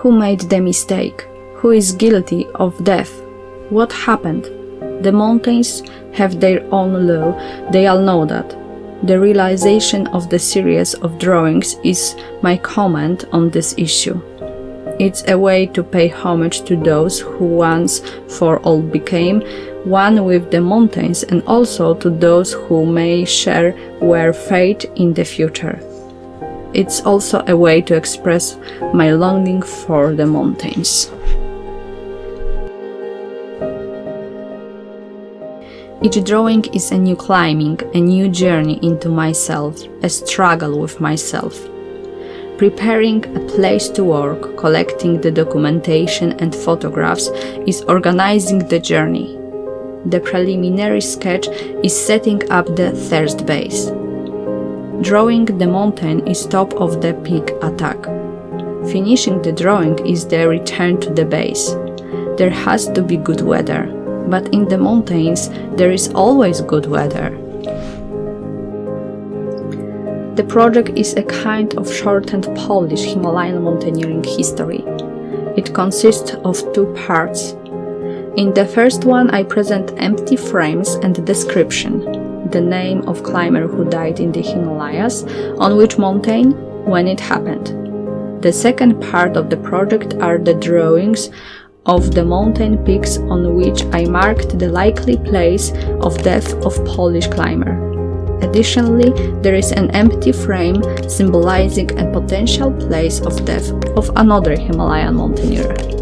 Who made the mistake? Who is guilty of death? What happened? The mountains have their own law, they all know that. The realization of the series of drawings is my comment on this issue. It's a way to pay homage to those who once for all became one with the mountains and also to those who may share their fate in the future. It's also a way to express my longing for the mountains. Each drawing is a new climbing, a new journey into myself, a struggle with myself. Preparing a place to work, collecting the documentation and photographs is organizing the journey. The preliminary sketch is setting up the third base. Drawing the mountain is top of the peak attack. Finishing the drawing is the return to the base. There has to be good weather, but in the mountains there is always good weather. The project is a kind of shortened Polish Himalayan mountaineering history. It consists of two parts. In the first one, I present empty frames and description the name of climber who died in the Himalayas, on which mountain, when it happened. The second part of the project are the drawings of the mountain peaks on which I marked the likely place of death of Polish climber. Additionally, there is an empty frame symbolizing a potential place of death of another Himalayan mountaineer.